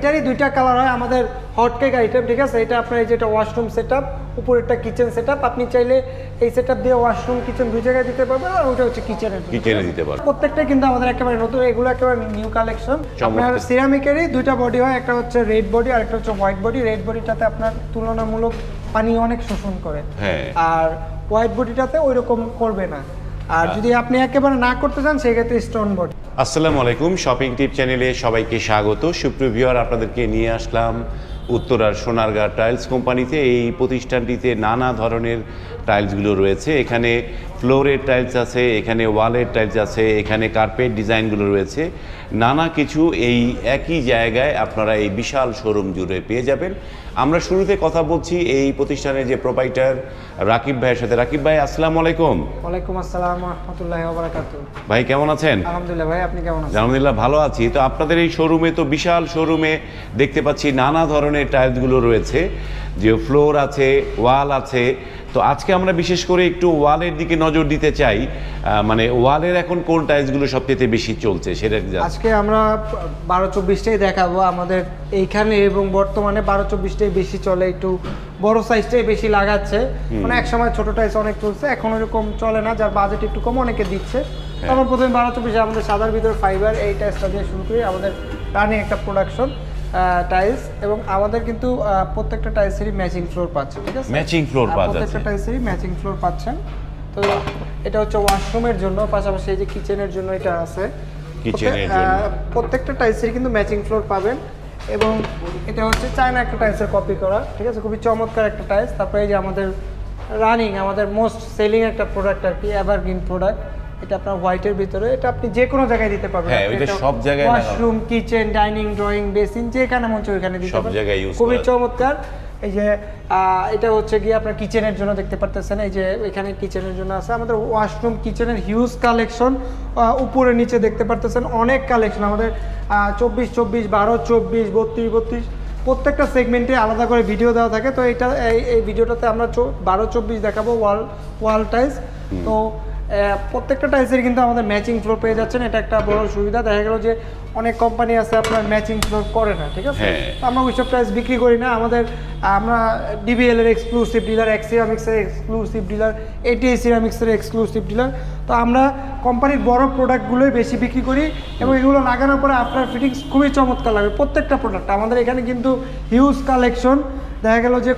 এটারই দুইটা কালার হয় আমাদের হট কেক আইটেম ঠিক আছে? এটা আপনার এই যেটা ওয়াশরুম সেট আপ উপরেরটা কিচেন সেট আপ আপনি চাইলে এই সেট আপ দিয়ে ওয়াশরুম কিচেন দুই জায়গায় দিতে পারবেন আর ওটা হচ্ছে কিচেনের কিচেনে দিতে পারবেন। প্রত্যেকটাই কিন্তু আমাদের একেবারে নতুন এগুলো একেবারে নিউ কালেকশন আপনার সিরামিকেরই দুইটা বডি হয় একটা হচ্ছে রেড বডি আর একটা হচ্ছে হোয়াইট বডি রেড বডিটাতে আপনার তুলনামূলক পানি অনেক শোষণ করে। হ্যাঁ। আর হোয়াইট বডিটাতে ওই রকম করবে না। আর যদি আপনি একেবারে না করতে চান সেক্ষেত্রে স্টোন বডি আসসালামু আলাইকুম শপিং টিপ চ্যানেলে সবাইকে স্বাগত। সুপ্রিভিওর আপনাদেরকে নিয়ে আসলাম উত্তরার সোনারগাঁ টাইলস কোম্পানিতে এই প্রতিষ্ঠানটিতে নানা ধরনের টাইলসগুলো রয়েছে। এখানে ফ্লোরের টাইলস আছে, এখানে ওয়ালের টাইলস আছে, এখানে কার্পেট ডিজাইনগুলো রয়েছে। নানা কিছু এই একই জায়গায় আপনারা এই বিশাল শোরুম জুড়ে পেয়ে যাবেন। আমরা শুরুতে কথা বলছি এই প্রতিষ্ঠানের যে প্রোপাইটার রাকিব ভাইয়ের সাথে। রাকিব ভাই আসসালামু আলাইকুম। ওয়ালাইকুম আসসালাম রহমতুল্লাহ বারাকাত ভাই কেমন আছেন? আলহামদুলিল্লাহ ভাই আপনি কেমন আছেন? আলহামদুলিল্লাহ ভালো আছি। তো আপনাদের এই শোরুমে তো বিশাল শোরুমে দেখতে পাচ্ছি নানা ধরনের টাইলসগুলো রয়েছে। যে ফ্লোর আছে ওয়াল আছে তো আজকে আমরা বিশেষ করে একটু ওয়ালের দিকে নজর দিতে চাই মানে ওয়ালের এখন কোন টাইলসগুলো সবচেয়ে বেশি চলছে সেটা আজকে আমরা বারো চব্বিশটাই দেখাবো আমাদের এইখানে এবং বর্তমানে বারো চব্বিশটাই বেশি চলে একটু বড় সাইজটাই বেশি লাগাচ্ছে। মানে এক সময় ছোট টাইলস অনেক চলছে এখন ওরকম চলে না যার বাজেট একটু কম অনেকে দিচ্ছে। তো আমরা প্রথমে বারো চব্বিশে আমাদের সাদার ভিতরে ফাইবার এই টাইসটা দিয়ে শুরু করি আমাদের রানিং একটা প্রোডাকশন টাইলস এবং আমাদের কিন্তু প্রত্যেকটা টাইলসেরই ম্যাচিং ফ্লোর পাচ্ছে ঠিক আছে? ম্যাচিং ফ্লোর যাচ্ছে। প্রত্যেকটা টাইলসেরই ম্যাচিং ফ্লোর পাচ্ছেন। তো এটা হচ্ছে ওয়াশরুমের জন্য পাশাপাশি এই যে কিচেনের জন্য এটা আছে। কিচেনের জন্য। প্রত্যেকটা টাইলসেরই কিন্তু ম্যাচিং ফ্লোর পাবেন এবং এটা হচ্ছে চায়না একটা টাইলসের কপি করা ঠিক আছে? খুবই চমৎকার একটা টাইলস তারপরে এই যে আমাদের রানিং আমাদের মোস্ট সেলিং একটা প্রোডাক্ট আর কি এভারগ্রিন প্রোডাক্ট এটা আপনার হোয়াইটের ভিতরে এটা আপনি যে কোনো জায়গায় দিতে পারবেন। হ্যাঁ, ওইটা সব জায়গায় washroom kitchen dining drawing basin যেখানে মন চায় ওইখানে দিতে সব পারবেন। জায়গায় use খুবই চমৎকার। এই যে এটা হচ্ছে গিয়ে আপনার কিচেনের জন্য দেখতে পারতেছেন। এই যে এখানে কিচেনের জন্য আছে। আমাদের ওয়াশরুম কিচেনের হিউজ কালেকশন উপরে নিচে দেখতে পারতেছেন। অনেক কালেকশন আমাদের চব্বিশ চব্বিশ বারো চব্বিশ বত্রিশ বত্রিশ। প্রত্যেকটা সেগমেন্টে আলাদা করে ভিডিও দেওয়া থাকে। তো এটা এই ভিডিওটাতে আমরা বারো চব্বিশ দেখাবো ওয়াল ওয়াল টাইলস তো প্রত্যেকটা টাইলসের কিন্তু আমাদের ম্যাচিং ফ্লোর পেয়ে যাচ্ছেন। এটা একটা বড় সুবিধা। দেখা গেল যে অনেক কোম্পানি আছে আপনার ম্যাচিং ফ্লোর করে না ঠিক আছে? হ্যাঁ। আমরা ওইসব প্রাইস বিক্রি করি না। আমাদের আমরা ডিবিএল এর এক্সক্লুসিভ ডিলার এক্সিরামিক্সের এক্সক্লুসিভ ডিলার এটি সিরামিক্সের এক্সক্লুসিভ ডিলার তো আমরা কোম্পানির বড় প্রোডাক্টগুলোই বেশি বিক্রি করি এবং এগুলো লাগানোর পরে আপনার ফিটিংস খুবই চমৎকার লাগে প্রত্যেকটা প্রোডাক্ট আমাদের এখানে কিন্তু হিউজ কালেকশন দেখা গেল যে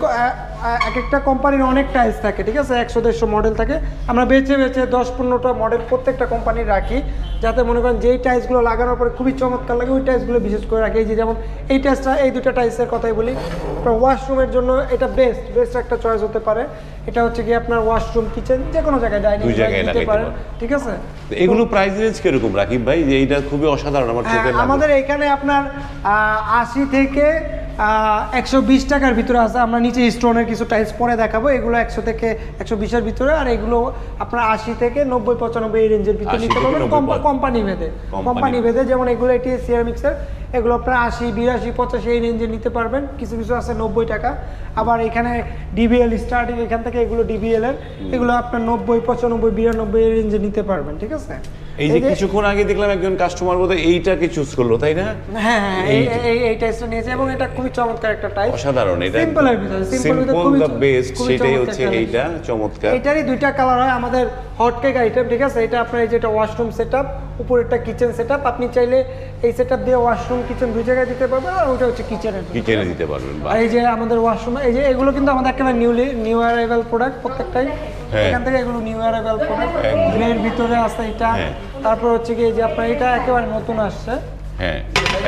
এক একটা কোম্পানির অনেক টাইলস থাকে ঠিক আছে? একশো দেড়শো মডেল থাকে। আমরা বেছে বেছে দশ পনেরোটা মডেল প্রত্যেকটা কোম্পানির রাখি যাতে মনে করেন যেই টাইলসগুলো লাগানোর পরে খুবই চমৎকার লাগে ওই টাইলসগুলো বিশেষ করে রাখি। এই যে যেমন এই টাইলসটা এই দুটা টাইলসের কথাই বলি। ওয়াশরুমের জন্য এটা বেস্ট বেস্ট একটা চয়েস হতে পারে। এটা হচ্ছে কি আপনার ওয়াশরুম কিচেন যে কোনো জায়গায় ডাইনিং দুই জায়গায় দিতে পারেন। ঠিক আছে? এগুলো প্রাইস রেঞ্জ কীরকম রাকিব ভাই? যে এইটা খুবই অসাধারণ আমার হ্যাঁ, আমাদের এখানে আপনার আশি থেকে একশো বিশ টাকার ভিতরে আছে। আমরা নিচে স্টোনের কিছু টাইলস পরে দেখাবো। এগুলো একশো থেকে একশো বিশের ভিতরে আর এগুলো আপনার আশি থেকে নব্বই পঁচানব্বই এই রেঞ্জের ভিতরে নিতে পারবেন। কোম্পানি ভেদে। কোম্পানি ভেদে। যেমন এগুলো এটি সিরামিক্সের এগুলো আপনার আশি বিরাশি পঁচাশি এই রেঞ্জে নিতে পারবেন। কিছু কিছু আছে নব্বই টাকা। আবার এখানে ডিবিএল স্টার্টিং এখান থেকে এগুলো ডিবিএল এর এগুলো আপনার নব্বই পঁচানব্বই বিরানব্বই এই রেঞ্জে নিতে পারবেন ঠিক আছে? এই যে কিছুক্ষণ আগে দেখলাম একজন কাস্টমার বোধহয় এইটাকে চুজ করল তাই না? হ্যাঁ হ্যাঁ এই এই নিয়েছে এবং এটা খুবই চমৎকার একটা টাইপ অসাধারণ এটা সিম্পলের ভিতরে সিম্পল দ্য বেস্ট সেটাই হচ্ছে এইটা চমৎকার। এটারই দুইটা কালার হয় আমাদের হট কেক আইটেম ঠিক আছে? এটা আপনার এই যেটা ওয়াশরুম সেটআপ উপরেরটা কিচেন সেটআপ আপনি চাইলে এই সেটআপ দিয়ে ওয়াশরুম কিচেন দুই জায়গায় দিতে পারবেন আর ওটা হচ্ছে কিচেনের কিচেনে দিতে পারবেন আর এই যে আমাদের ওয়াশরুম এই যে এগুলো কিন্তু আমাদের একেবারে নিউলি নিউ অ্যারাইভাল প্রোডাক্ট প্রত্যেকটাই। হ্যাঁ। এখান থেকে এগুলো নিউ অ্যারাইভাল প্রোডাক্ট একদম। ভিতরে আছে এটা। হ্যাঁ। তারপর হচ্ছে কি এই যে আপনার এটা একেবারে নতুন আসছে। হ্যাঁ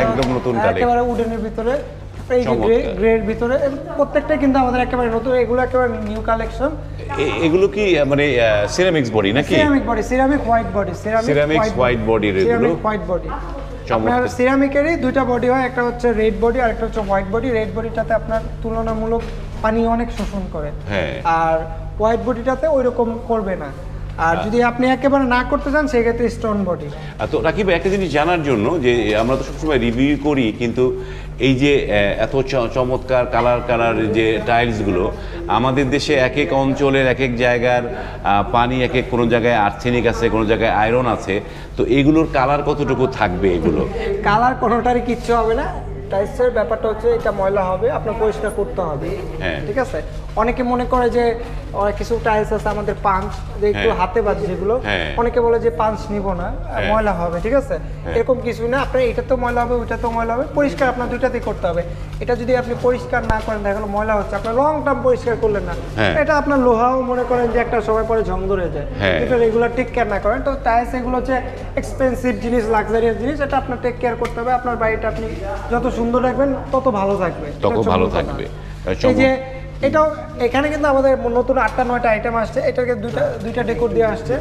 একদম নতুন কালেকশন একেবারে উডেনের ভিতরে। এই যে গ্রের ভিতরে এবং প্রত্যেকটাই কিন্তু আমাদের একেবারে নতুন এগুলো একেবারে নিউ কালেকশন এগুলো কি মানে সিরামিক্স বডি নাকি? Ceramic body ceramic white body body র এগুলো। সিরামিক হোয়াইট বডি আপনার সিরামিকেরই দুইটা বডি হয় একটা হচ্ছে রেড বডি আর একটা হচ্ছে হোয়াইট বডি রেড বডিটাতে আপনার তুলনামূলক পানি অনেক শোষণ করে। হ্যাঁ। আর হোয়াইট বডিটাতে ওই রকম করবে না। আর যদি আপনি একেবারে না করতে চান সেক্ষেত্রে স্টোন বডি তো রাকিব একটা জিনিস জানার জন্য যে আমরা তো সবসময় রিভিউ করি কিন্তু এই যে এত চমৎকার কালার কালার যে টাইলসগুলো আমাদের দেশে এক এক অঞ্চলের এক এক জায়গার পানি এক এক কোনো জায়গায় আর্সেনিক আছে কোনো জায়গায় আয়রন আছে তো এগুলোর কালার কতটুকু থাকবে এগুলো? কালার কোনোটারই কিচ্ছু হবে না। টাইলসের ব্যাপারটা হচ্ছে এটা ময়লা হবে আপনার পরিষ্কার করতে হবে। হ্যাঁ। ঠিক আছে? অনেকে মনে করে যে কিছু টাইলস আছে আমাদের পাঞ্চ যে একটু হ্যাঁ। হাতে বাজে যেগুলো হ্যাঁ। অনেকে বলে যে পাঞ্চ নিব না হ্যাঁ। ময়লা হবে ঠিক আছে এরকম কিছু না আপনার এটা তো ময়লা হবে ওইটা তো ময়লা হবে পরিষ্কার আপনার দুইটাতেই করতে হবে এটা যদি আপনি পরিষ্কার না করেন দেখা গেলো ময়লা হচ্ছে আপনার লং টার্ম পরিষ্কার করলেন না। এটা আপনার লোহাও মনে করেন যে একটা সময় পরে ঝং ধরে যায়। এটা রেগুলার টেক কেয়ার না করেন তো টাইলস এগুলো হচ্ছে এক্সপেন্সিভ জিনিস লাক্সারিয়াস জিনিস এটা আপনার টেক কেয়ার করতে হবে আপনার বাড়িটা আপনি যত সুন্দর রাখবেন তত ভালো থাকবে তত ভালো থাকবে। এই যে এটাও এখানে কিন্তু আমাদের নতুন আটটা নয়টা আইটেম আসছে। এটাকে দুইটা দুইটা ডেকোর দিয়ে আসছে।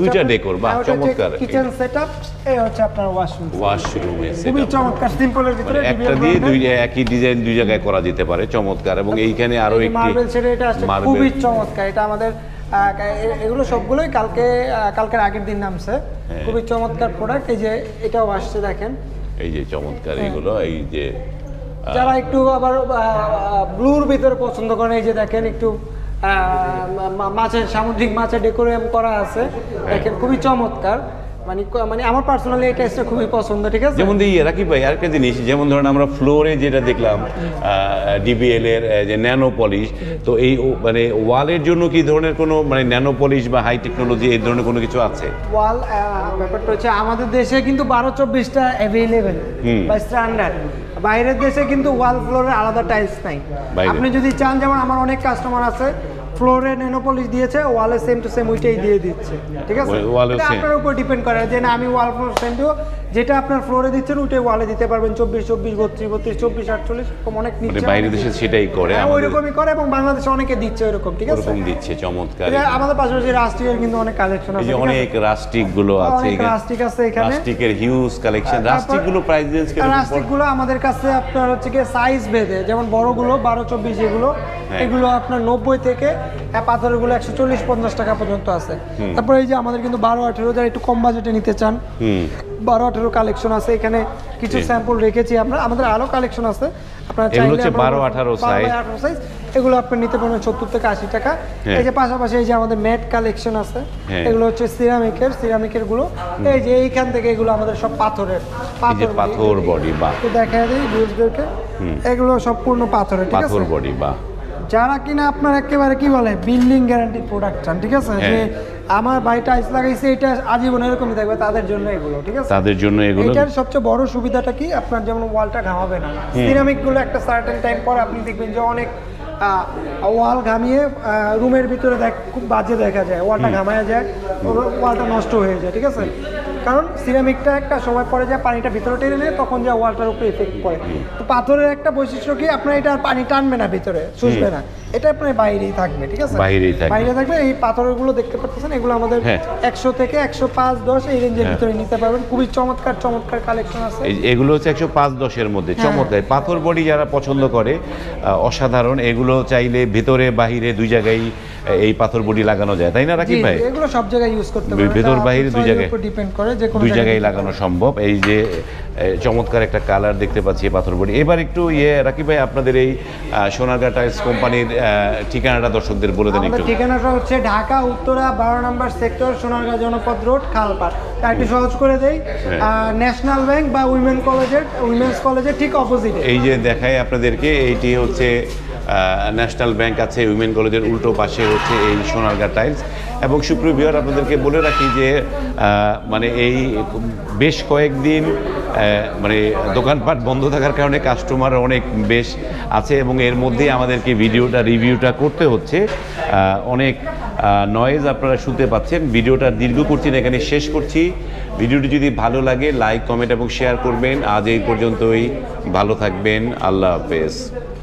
দুইটা ডেকোর বাহ, চমৎকার। কিচেন সেটআপ এই হচ্ছে আপনার ওয়াশরুম ওয়াশরুমে খুবই চমৎকার সিম্পলের ভিতরে মানে একটা দিয়ে দুই একই ডিজাইন দুই জায়গায় করা যেতে পারে চমৎকার। এবং এইখানে আরও একটি মার্বেল ছেড়ে এটা আসছে খুবই চমৎকার। এটা আমাদের এগুলো সবগুলোই কালকে কালকের আগের দিন নামছে। হ্যাঁ। খুবই চমৎকার প্রোডাক্ট এই যে এটাও আসছে দেখেন। এই যে চমৎকার হ্যাঁ। এগুলো এই যে যারা একটু আবার ব্লুর ভিতরে পছন্দ করেন এই যে দেখেন একটু মাছের সামুদ্রিক মাছের ডেকোরিয়াম করা আছে। দেখেন খুবই চমৎকার। মানে মানে আমার পার্সোনালি এই টেস্টটা খুবই পছন্দ ঠিক আছে? যেমন দিয়ে রাখি ভাই আরেকটা জিনিস যেমন ধরেন আমরা ফ্লোরে যেটা দেখলাম ডিবিএল এর যে ন্যানো পলিশ তো এই মানে ওয়ালের জন্য কি ধরনের কোনো মানে ন্যানো পলিশ বা হাই টেকনোলজি এই ধরনের কোনো কিছু আছে? ওয়াল ব্যাপারটা হচ্ছে আমাদের দেশে কিন্তু বারো চব্বিশটা অ্যাভেলেবেল। বা স্ট্যান্ডার্ড বাইরের দেশে কিন্তু ওয়াল ফ্লোরের আলাদা টাইলস নাই। আপনি যদি চান যেমন আমার অনেক কাস্টমার আছে ফ্লোরে নেনোপলিশ দিয়েছে ওয়ালে সেম টু সেম ওইটাই দিয়ে দিচ্ছে। ঠিক আছে। আপনার উপর ডিপেন্ড করে যে না আমি ওয়াল ফ্লোর সেম দিব যেটা আপনার ফ্লোরে দিচ্ছেন ওইটাই ওয়ালে দিতে পারবেন। চব্বিশ চব্বিশ বত্রিশ বত্রিশ চব্বিশ আটচল্লিশ এরকম অনেক মানে নিচ্ছে। বাইরের দেশে সেটাই করে হ্যাঁ, ওইরকমই করে এবং বাংলাদেশে অনেকে দিচ্ছে ওইরকম ঠিক আছে? ওরকম দিচ্ছে চমৎকার। আমাদের পাশাপাশি রাষ্ট্রীয় কিন্তু অনেক কালেকশন আছে? অনেক রাস্টিকগুলো আছে অনেক রাস্টিক আছে এখানে। রাস্টিকের হিউজ কালেকশন রাস্টিকগুলো প্রাইস রেঞ্জ রাস্টিকগুলো আমাদের কাছে আপনার হচ্ছে কি সাইজ ভেদে যেমন বড়গুলো বারো চব্বিশ এগুলো হ্যাঁ। এগুলো আপনার নব্বই থেকে আহ, পাথরগুলো একশো চল্লিশ পঞ্চাশ টাকা পর্যন্ত আছে। তারপরে এই যে আমাদের কিন্তু বারো আঠেরো যারা একটু কম বাজেটে নিতে চান বারো আঠেরো কালেকশন আছে। এখানে কিছু। স্যাম্পল রেখেছি আমরা। আমাদের আরও কালেকশন আছে। আপনারা এগুলো চাইলে হচ্ছে আমরা- 12, 18 size। আঠারো সাইজ এগুলো আপনি নিতে পারবেন সত্তর থেকে আশি টাকা। হ্যাঁ। এই যে পাশাপাশি এই যে আমাদের ম্যাট কালেকশন আছে হ্যাঁ। এগুলো হচ্ছে সিরামিকের সিরামিকেরগুলো। এই যে এইখান থেকে এগুলো আমাদের সব পাথরের যে পাথর বডি বা দেখা ভিউজদেরকে এগুলো সম্পূর্ণ পাথরের ঠিক আছে? পাথর বডি বা যারা কিনা আপনার একেবারে কি বলে বিল্ডিং গ্যারান্টি প্রোডাক্ট চান ঠিক আছে? যে হ্যাঁ। আমার বাড়িটা আইস লাগাইছে এটা আজীবন এরকমই থাকবে তাদের জন্য এগুলো ঠিক আছে? তাদের জন্য এগুলো। এটার সবচেয়ে বড় সুবিধাটা কি? আপনার যেমন ওয়ালটা ঘামাবে না। সিরামিকগুলো একটা সার্টেন টাইম পর আপনি দেখবেন যে অনেক ওয়াল ঘামিয়ে রুমের ভিতরে দেখ খুব বাজে দেখা যায় ওয়ালটা ঘামায় যায় ওয়ালটা নষ্ট হয়ে যায় ঠিক আছে? কারণ সিরামিকটা একটা সময় পরে যায় পানিটা ভিতরে টেনে নেয় তখন যা ওয়ালটার উপরে এফেক্ট পড়ে তো পাথরের একটা বৈশিষ্ট্য কি আপনার এটা আর পানি টানবে না ভিতরে শুষবে না এটা আপনার বাইরেই থাকবে ঠিক আছে বাইরেই থাকবে। বাইরে থাকবে এই পাথরগুলো দেখতে পাচ্ছেন এগুলো আমাদের হ্যাঁ। একশো থেকে একশো পাঁচ দশ এই রেঞ্জের হ্যাঁ। ভিতরে নিতে পারবেন খুবই চমৎকার চমৎকার কালেকশন আছে এগুলো হচ্ছে একশো পাঁচ দশের মধ্যে হ্যাঁ। চমৎকার পাথর বডি যারা পছন্দ করে অসাধারণ এগুলো চাইলে ভিতরে বাহিরে দুই জায়গায় এই পাথর বডি লাগানো যায় তাই না রাকিব ভাই? এগুলো সব জায়গায় ইউজ করতে পারবেন ভেতর বাহিরে দুই জায়গায়। ডিপেন্ড করে যে কোনো দুই জায়গায় লাগানো সম্ভব। এই যে চমৎকার একটা কালার দেখতে পাচ্ছি পাথর বডি। এবার একটু ইয়ে রাকিব ভাই আপনাদের এই সোনারগাঁ টাইলস কোম্পানির ঠিকানাটা দর্শকদের বলে দেন একটু। ঠিকানাটা হচ্ছে ঢাকা উত্তরা বারো নম্বর সেক্টর সোনারগাঁ জনপদ রোড খালপাড় তা একটু সহজ করে দেই। ন্যাশনাল ব্যাংক বা উইমেন কলেজের উইমেন্স কলেজের ঠিক অপোজিটে এই যে দেখায় আপনাদেরকে এইটি হচ্ছে ন্যাশনাল ব্যাংক আছে, উইমেন কলেজের উল্টো পাশে হচ্ছে এই সোনারগাঁ টাইলস। এবং সুপ্রিয় আপনাদেরকে বলে রাখি যে মানে এই বেশ কয়েকদিন মানে দোকানপাট বন্ধ থাকার কারণে কাস্টমার অনেক বেশ আছে এবং এর মধ্যেই আমাদেরকে ভিডিওটা, রিভিউটা করতে হচ্ছে। অনেক নয়েজ আপনারা শুনতে পাচ্ছেন। ভিডিওটা দীর্ঘ করছি না, এখানে শেষ করছি। ভিডিওটি যদি ভালো লাগে লাইক কমেন্ট এবং শেয়ার করবেন। আজ এই পর্যন্তই। ভালো থাকবেন। আল্লাহ হাফেজ।